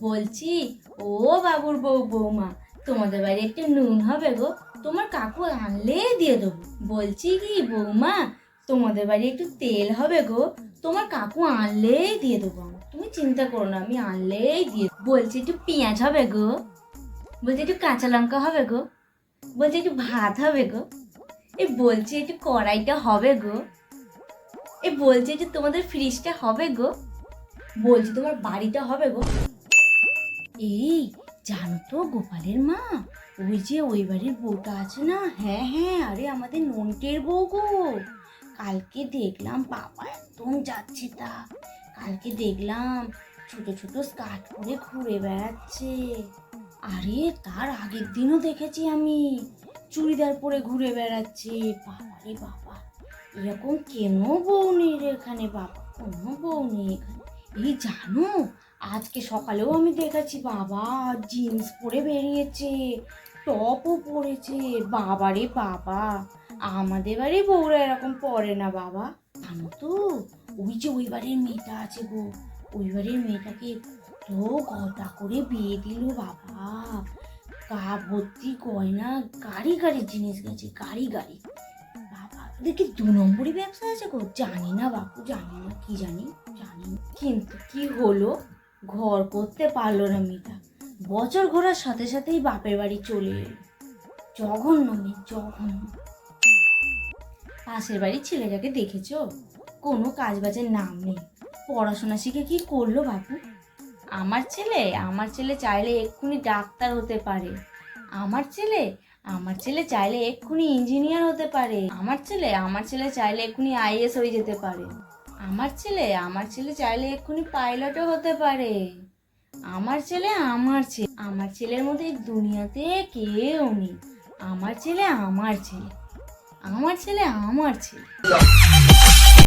বলছি, ও বাবুর বউ বৌমা, তোমাদের বাড়ি একটু নুন হবে গো, তোমার কাকু আনলেই দিয়ে দেবো। বলছি কি বৌমা, তোমাদের বাড়ি একটু তেল হবে গো, তোমার কাকু আনলেই দিয়ে দেবো। তুমি চিন্তা করো না, আমি আনলেই দিয়ে। বলছি, একটু পেঁয়াজ হবে গো। বলছি, একটু কাঁচা লঙ্কা হবে গো। বলছি, একটু ভাত হবে গো। এ বলছি, একটু কড়াইটা হবে গো। এ বলছি যে তোমাদের ফ্রিজটা হবে গো। বলছি, তোমার বাড়িটা হবে গো। এই, জানো তো গোপালের মা, ওই যে ওই বাড়ির বউটা আছে না? হ্যাঁ হ্যাঁ আরে আমাদের নন্টের বউ গো। কালকে দেখলাম বাবা একদম যাচ্ছে তা। কালকে দেখলাম ছোট ছোট স্কার্ট পরে ঘুরে বেড়াচ্ছে। আরে তার আগের দিনও দেখেছি আমি, চুড়িদার পরে ঘুরে বেড়াচ্ছে। বাবা রে বাবা, এরকম কেন বউ নেই এখানে? বাবা, কোনো বউ নেই এখানে। এই জানো আজকে সকালেও আমি দেখেছি বাবা জিন্স পরে বেরিয়েছে, টপও পরেছে বাবা রে বাবা। আমাদের বাড়ি বউরা এরকম পরে না বাবা। জানো তো, ওই যে ওই বাড়ির মেয়েটা আছে গো, ওই বাড়ির মেয়েটাকে তো ঘটা করে বিয়ে দিল বাবা। গা ভর্তি গয়না, গাড়ি গাড়ি জিনিস গেছে, গাড়ি গাড়ি। বাবা, ওদের দু নম্বরই ব্যবসা আছে গো? জানি না বাপু, জানি না, কি জানি জানি। কিন্তু কি হলো? ঘর করতে পারল না মিতা। বছর ঘোরার সাথে সাথেই বাপের বাড়ি চলে এলো। জঘন্য মেয়ে, জঘন্য। পাশের বাড়ির ছেলেটাকে দেখেছ? কোনো কাজ বাজের নাম নেই। পড়াশোনা শিখে কি করল বাপু? আমার ছেলে? আমার ছেলে চাইলে এক্ষুনি ডাক্তার হতে পারে। আমার ছেলে? আমার ছেলে চাইলে এক্ষুনি ইঞ্জিনিয়ার হতে পারে। আমার ছেলে? আমার ছেলে চাইলে এক্ষুনি আইএস হয়ে যেতে পারে। আমার ছেলে আমার ছেলে চাইলে এক্ষুনি পাইলটও হতে পারে। আমার ছেলে আমার ছেলে। আমার ছেলের মধ্যে দুনিয়াতে কেউ নেই। আমার ছেলে আমার ছেলে। আমার ছেলে আমার ছেলে।